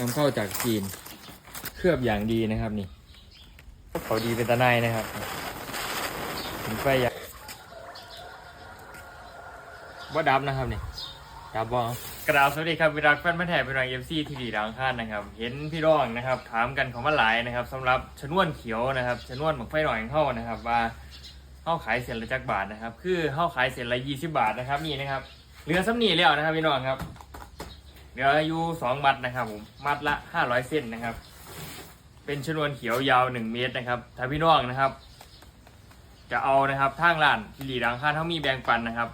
นำเข้าจากจีน เคลือบอย่างดีนะครับนี่เขาดีเป็นตะไนนะครับถึงไฟอยางว่าดับนะครับนี่ดับบอกราบสวัสดีครับวิรักแฟนพันธ์แท้เป็นรางเอฟซีทีดีดาวอังคานนะครับ เห็นพี่ร้องนะครับ ถามกันของมาหลายนะครับสำหรับชนวนเขียวนะครับชนวนหมกไฟหน่อยของเข้านะครับ ว่าเข้าขายเศษละจักบาทนะครับ คือเข้าขายเศษละยี่สิบาทนะครับนี่นะครับเหลือซ้ำนี่แล้วนะครับพี่น้องครับ เหลืออยู่สองมัดนะครับผมมัดละห้าร้อยเส้นนะครับ เป็นชนวนเขียวยาวหนึ่งเมตรนะครับถ้าพี่น้องนะครับ จะเอานะครับทางร้านที่หลีดังค่าเท่ามีแบงปันนะครับ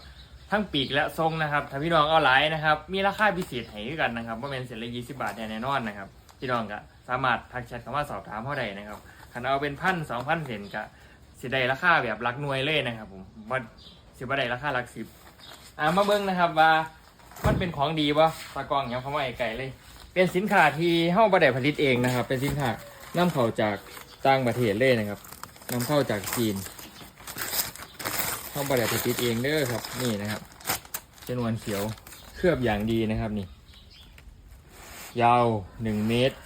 ทั้งปีกและทรงนะครับถ้าพี่น้องเอาหลายนะครับ มีราคาพิเศษให้กันนะครับว่าเป็นเศษละยี่สิบาทแน่นอนนะครับพี่น้องก็สามารถทักแชทเข้ามาสอบถามเขาได้นะครับคันเอาเป็นพันสองพันเซนก็สิได้ราคาแบบหลักหน่วยเลยนะครับผมว่าสิบได้ราคาหลักสิบอ่ามาเบิ้งนะครับว่า มันเป็นของดีปะตากล้องยังเขามาไกลเลย เป็นสินค้าที่เฮ้าบ่ได้ผลิตเองนะครับ เป็นสินค้านำเข้าจากต่างประเทศเลยนะครับนำเข้าจากจีนเฮ้าบ่ได้ผลิตเองเด้อครับนี่นะครับจนวนเขียวเคลือบอย่างดีนะครับนี่ ยาวหนึ่งเมตร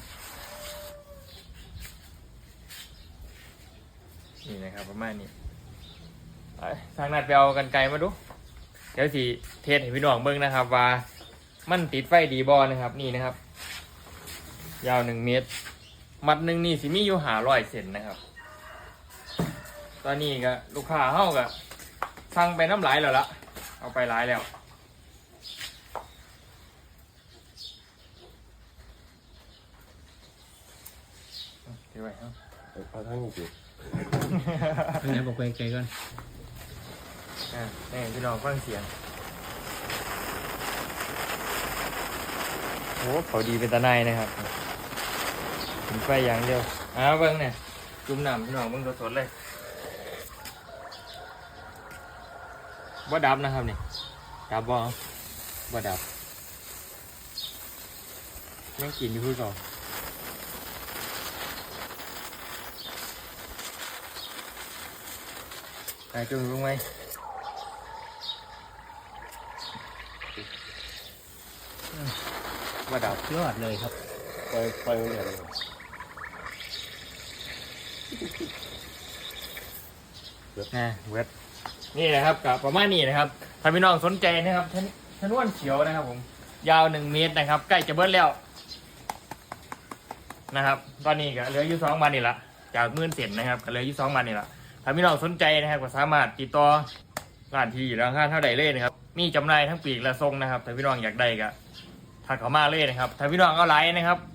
นี่นะครับประมาณนี้ทางนัดไปเอากันไกลมาดู เดี๋ยวสิเทสให้พี่น้องเบิ่งนะครับ ว่ามันติดไฟดีบอนะครับ นี่นะครับ ยาวหนึ่งเมตร มัดหนึ่งนี่สิมีอยู่หาร้อยเซนนะครับ ตอนนี้ก็ลูกค้าเฮาก็สั่งไปน้ำหลายแล้วละเอาไปหลายแล้วเดี๋ยวไว้ครับเอาทั้งนี้สิเป็นไงบอกไปไกลก่อน อ่านี่พี่น้องฟังเสียงโอ้เขาดีเป็นตาในนะครับถึงไฟอย่างเดียวอ้าวเบิ้งเนี่ยจุ่มน้ำพี่น้องเบิ้งสดๆเลยว่าดับนะครับนี่ดับบ่ว่าดับยังกินอยู่คือเก่อนไปจุ่มลงไหม ว่าดับยอดเลยครับไฟไฟมันเดือดเลยนะเว็บนี่นะครับกับประมาณนี้นะครับถ้าพี่น้องสนใจนะครับชนชนวนเขียวนะครับผม ยาวหนึ่งเมตรนะครับ ใกล้จะเบิดแล้วนะครับ ตอนนี้ก็เหลืออยู่สองวันนี่ละจากหมื่นเศษนะครับก็เหลืออยู่สองวันนี่ละถ้าพี่น้องสนใจนะครับก็สามารถติดต่อร้านที่ราคาเท่าใดเลยนะครับ มีจำหน่ายทั้งปีกและทรงนะครับถ้าพี่น้องอยากได้ก็ ทักเขามาเลยนะครับถ้าพี่น้องเอาไลน์นะครับ